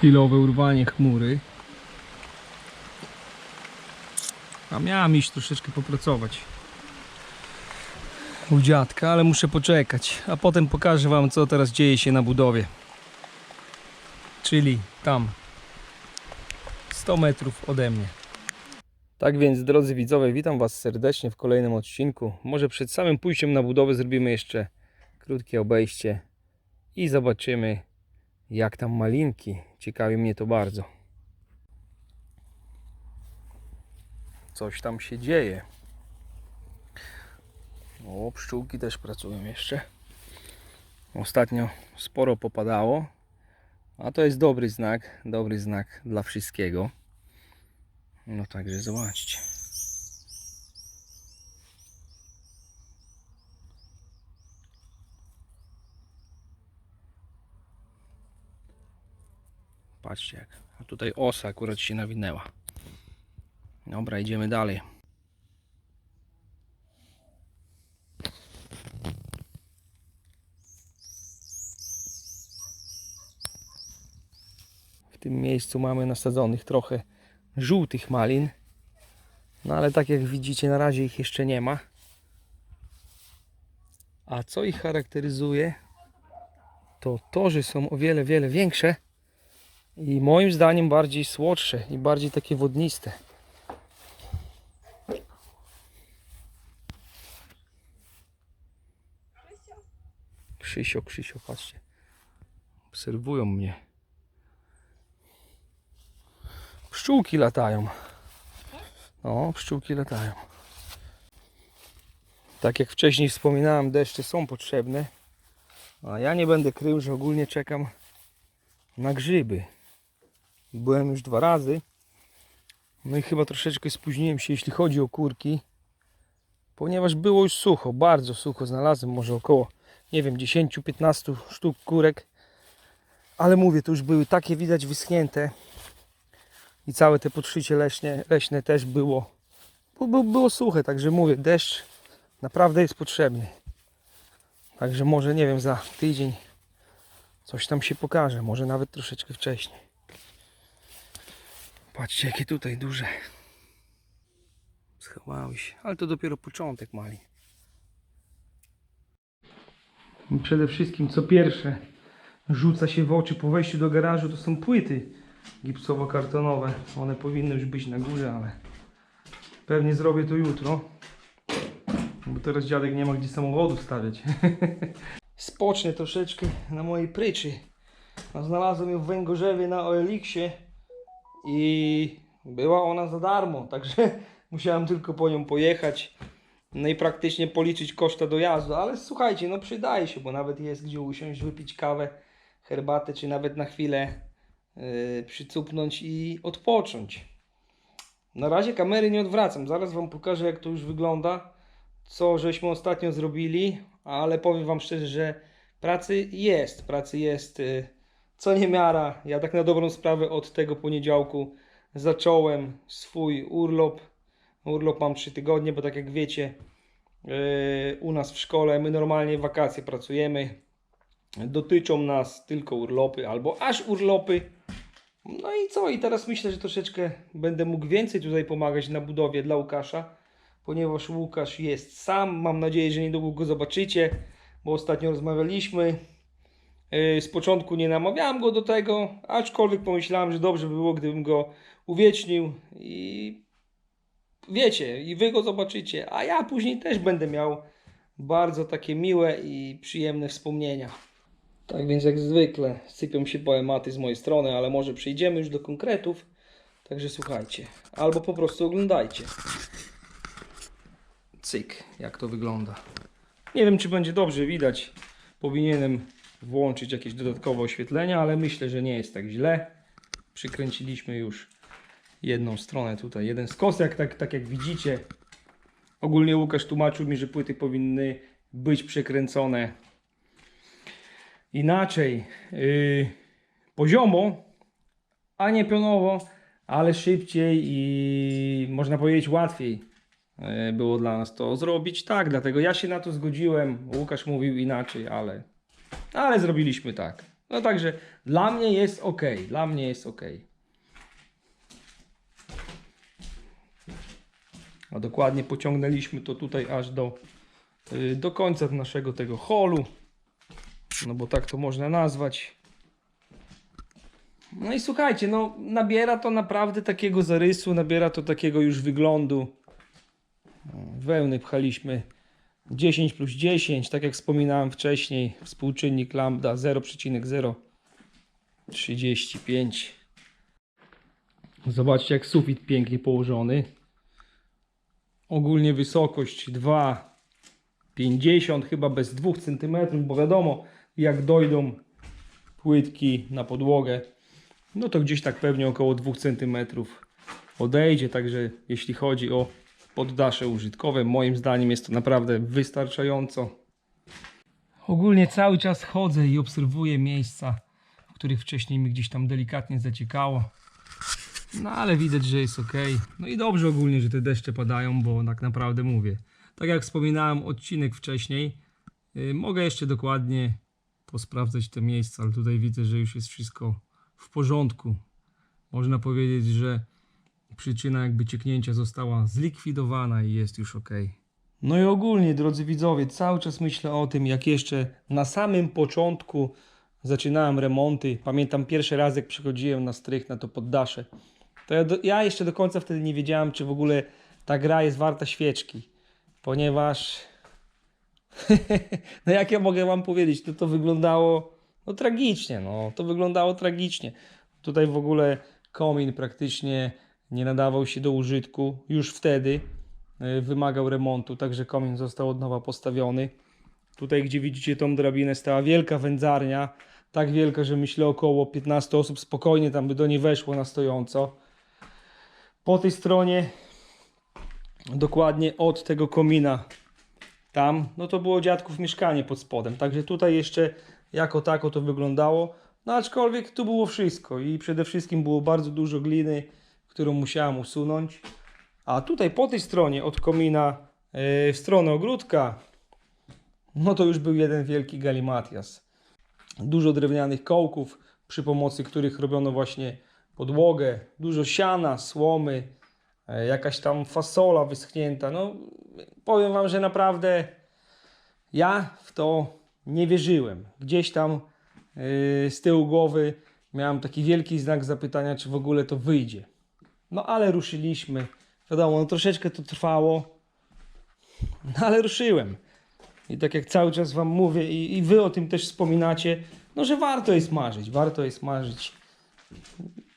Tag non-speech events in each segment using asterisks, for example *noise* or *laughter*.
Chwilowe urwanie chmury. A miałem iść troszeczkę popracować u dziadka, ale muszę poczekać. A potem pokażę Wam, co teraz dzieje się na budowie. Czyli tam, 100 metrów ode mnie. Tak więc, drodzy widzowie, witam Was serdecznie w kolejnym odcinku. Może przed samym pójściem na budowę zrobimy jeszcze krótkie obejście i zobaczymy, jak tam malinki. Ciekawi mnie to bardzo. Coś tam się dzieje. O, pszczółki też pracują jeszcze. Ostatnio sporo popadało, a to jest dobry znak, dobry znak dla wszystkiego. No także zobaczcie. Patrzcie jak. A tutaj osa akurat się nawinęła. Dobra, idziemy dalej. W tym miejscu mamy nasadzonych trochę żółtych malin. No ale tak jak widzicie, na razie ich jeszcze nie ma. A co ich charakteryzuje, to to, że są o wiele, wiele większe i moim zdaniem bardziej słodsze i bardziej takie wodniste. Krzysio, Krzysio, patrzcie. Obserwują mnie. Pszczółki latają. No, pszczółki latają. Tak jak wcześniej wspominałem, deszcze są potrzebne. A ja nie będę krył, że ogólnie czekam na grzyby. Byłem już dwa razy. No i chyba troszeczkę spóźniłem się, jeśli chodzi o kurki. Ponieważ było już sucho, bardzo sucho. Znalazłem może około, nie wiem, 10-15 sztuk kurek. Ale mówię, to już były takie widać wyschnięte. I całe te podszycie leśne, leśne też było, bo- było suche. Także mówię, deszcz naprawdę jest potrzebny. Także może, nie wiem, za tydzień coś tam się pokaże. Może nawet troszeczkę wcześniej. Patrzcie, jakie tutaj duże. Schowały się, ale to dopiero początek mali. Przede wszystkim, co pierwsze, rzuca się w oczy po wejściu do garażu, to są płyty gipsowo-kartonowe. One powinny już być na górze, ale pewnie zrobię to jutro. Bo teraz dziadek nie ma gdzie samochodu stawiać. *laughs* Spocznę troszeczkę na mojej pryczy. Znalazłem ją w Węgorzewie na OLX-ie i była ona za darmo, *laughs* także musiałem tylko po nią pojechać. No i praktycznie policzyć koszta dojazdu, ale słuchajcie, no przydaje się, bo nawet jest gdzie usiąść, wypić kawę, herbatę, czy nawet na chwilę yy, przycupnąć i odpocząć. Na razie kamery nie odwracam, zaraz Wam pokażę jak to już wygląda, co żeśmy ostatnio zrobili, ale powiem Wam szczerze, że pracy jest, pracy jest yy, co niemiara. Ja tak na dobrą sprawę od tego poniedziałku zacząłem swój urlop. Urlop mam 3 tygodnie, bo tak jak wiecie, yy, u nas w szkole my normalnie wakacje pracujemy. Dotyczą nas tylko urlopy albo aż urlopy. No i co? I teraz myślę, że troszeczkę będę mógł więcej tutaj pomagać na budowie dla Łukasza, ponieważ Łukasz jest sam. Mam nadzieję, że niedługo go zobaczycie, bo ostatnio rozmawialiśmy. Yy, Z początku nie namawiałem go do tego, aczkolwiek pomyślałem, że dobrze by było, gdybym go uwiecznił i wiecie, i wy go zobaczycie, a ja później też będę miał bardzo takie miłe i przyjemne wspomnienia. Tak więc jak zwykle sypią się poematy z mojej strony, ale może przejdziemy już do konkretów. Także słuchajcie, albo po prostu oglądajcie. Cyk, jak to wygląda. Nie wiem, czy będzie dobrze widać. Powinienem włączyć jakieś dodatkowe oświetlenia, ale myślę, że nie jest tak źle. Przykręciliśmy już jedną stronę tutaj, jeden skos, jak, tak, tak jak widzicie. Ogólnie Łukasz tłumaczył mi, że płyty powinny być przekręcone inaczej, yy, poziomo, a nie pionowo, ale szybciej i można powiedzieć łatwiej yy, było dla nas to zrobić. Tak, dlatego ja się na to zgodziłem. Łukasz mówił inaczej, ale, ale zrobiliśmy tak. No także dla mnie jest ok, dla mnie jest ok. A dokładnie pociągnęliśmy to tutaj aż do, y, do końca naszego tego holu. No bo tak to można nazwać. No i słuchajcie, no nabiera to naprawdę takiego zarysu, nabiera to takiego już wyglądu. Wełny pchaliśmy 10 plus 10, tak jak wspominałem wcześniej, współczynnik lambda 0,035. Zobaczcie jak sufit pięknie położony. Ogólnie wysokość 2,50 chyba bez 2 cm, bo wiadomo jak dojdą płytki na podłogę, no to gdzieś tak pewnie około 2 cm odejdzie, także jeśli chodzi o poddasze użytkowe, moim zdaniem jest to naprawdę wystarczająco. Ogólnie cały czas chodzę i obserwuję miejsca, w których wcześniej mi gdzieś tam delikatnie zaciekało. No ale widać, że jest ok. No i dobrze ogólnie, że te deszcze padają, bo tak naprawdę mówię. Tak jak wspominałem odcinek wcześniej, yy, mogę jeszcze dokładnie posprawdzać te miejsca, ale tutaj widzę, że już jest wszystko w porządku. Można powiedzieć, że przyczyna jakby cieknięcia została zlikwidowana i jest już ok. No i ogólnie, drodzy widzowie, cały czas myślę o tym, jak jeszcze na samym początku zaczynałem remonty. Pamiętam pierwszy raz, jak przychodziłem na strych na to poddasze. To ja, do, ja jeszcze do końca wtedy nie wiedziałem, czy w ogóle ta gra jest warta świeczki. Ponieważ *laughs* no jak ja mogę wam powiedzieć, to to wyglądało no tragicznie, no to wyglądało tragicznie. Tutaj w ogóle komin praktycznie nie nadawał się do użytku już wtedy, y, wymagał remontu, także komin został od nowa postawiony. Tutaj gdzie widzicie tą drabinę stała wielka wędzarnia, tak wielka, że myślę około 15 osób spokojnie tam by do niej weszło na stojąco. Po tej stronie dokładnie od tego komina tam, no to było dziadków mieszkanie pod spodem. Także tutaj jeszcze jako tako to wyglądało. No aczkolwiek tu było wszystko i przede wszystkim było bardzo dużo gliny, którą musiałem usunąć. A tutaj po tej stronie od komina yy, w stronę ogródka, no to już był jeden wielki galimatias. Dużo drewnianych kołków, przy pomocy których robiono właśnie podłogę, dużo siana, słomy, e, jakaś tam fasola wyschnięta. No, powiem Wam, że naprawdę ja w to nie wierzyłem. Gdzieś tam yy, z tyłu głowy miałem taki wielki znak zapytania, czy w ogóle to wyjdzie. No ale ruszyliśmy. Wiadomo, no troszeczkę to trwało, no ale ruszyłem. I tak jak cały czas Wam mówię, i, i Wy o tym też wspominacie, no że warto jest marzyć, warto jest marzyć.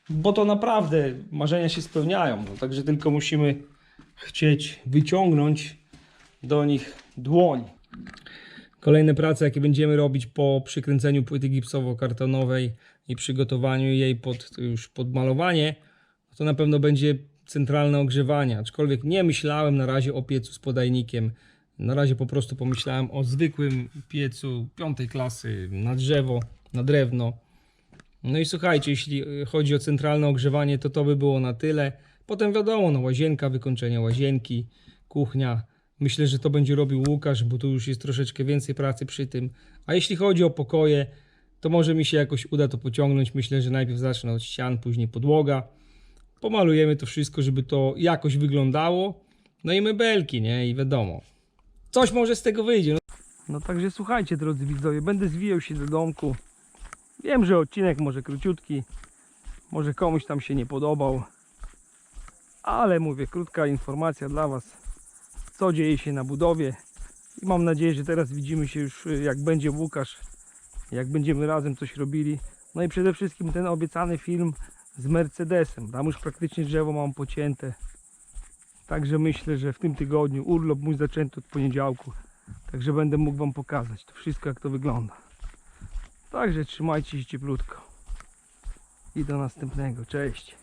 Bo to naprawdę marzenia się spełniają. No, także tylko musimy chcieć wyciągnąć do nich dłoń. Kolejne prace, jakie będziemy robić po przykręceniu płyty gipsowo-kartonowej i przygotowaniu jej pod już pod malowanie, to na pewno będzie centralne ogrzewanie. Aczkolwiek nie myślałem na razie o piecu z podajnikiem. Na razie po prostu pomyślałem o zwykłym piecu piątej klasy na drzewo, na drewno. No i słuchajcie, jeśli chodzi o centralne ogrzewanie, to to by było na tyle. Potem wiadomo, no łazienka, wykończenie łazienki, kuchnia. Myślę, że to będzie robił Łukasz, bo tu już jest troszeczkę więcej pracy przy tym. A jeśli chodzi o pokoje, to może mi się jakoś uda to pociągnąć. Myślę, że najpierw zacznę od ścian, później podłoga. Pomalujemy to wszystko, żeby to jakoś wyglądało. No i mebelki, nie? I wiadomo. Coś może z tego wyjdzie. No także słuchajcie, drodzy widzowie, będę zwijał się do domku. Wiem, że odcinek może króciutki, może komuś tam się nie podobał, ale mówię, krótka informacja dla Was, co dzieje się na budowie. I mam nadzieję, że teraz widzimy się już, y, jak będzie Łukasz, jak będziemy razem coś robili. No i przede wszystkim ten obiecany film z Mercedesem. Tam już praktycznie drzewo mam pocięte. Także myślę, że w tym tygodniu urlop mój zaczęty od poniedziałku. Także będę mógł Wam pokazać to wszystko, jak to wygląda. Także trzymajcie się cieplutko. I do następnego. Cześć.